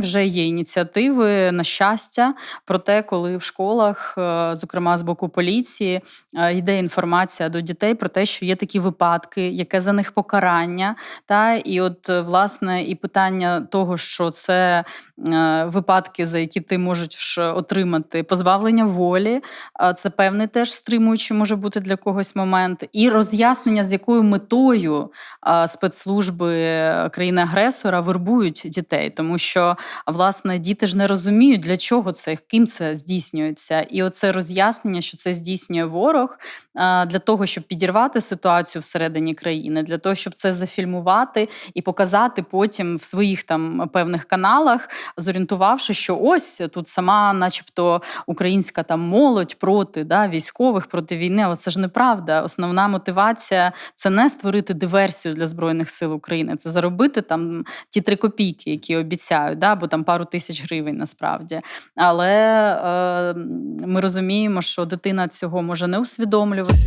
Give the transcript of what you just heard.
Вже є ініціативи на щастя про те, коли в школах, е, зокрема з боку поліції, е, йде інформація до дітей про те, що є такі випадки, яке за них покарання. Та і от е, власне і питання того, що це випадки, за які ти можеш отримати позбавлення волі, це певний теж стримуючий може бути для когось момент, і роз'яснення, з якою метою спецслужби країни-агресора вербують дітей, тому що власне діти ж не розуміють, для чого це, ким це здійснюється. І оце роз'яснення, що це здійснює ворог для того, щоб підірвати ситуацію всередині країни, для того, щоб це зафільмувати і показати потім в своїх там певних каналах, зорієнтувавши, що ось тут сама, начебто, українська там молодь проти да, військових, проти війни, але це ж неправда. Основна мотивація це не створити диверсію для збройних сил України, це заробити там ті три копійки, які обіцяють, да, або там пару тисяч гривень насправді. Але е, ми розуміємо, що дитина цього може не усвідомлювати.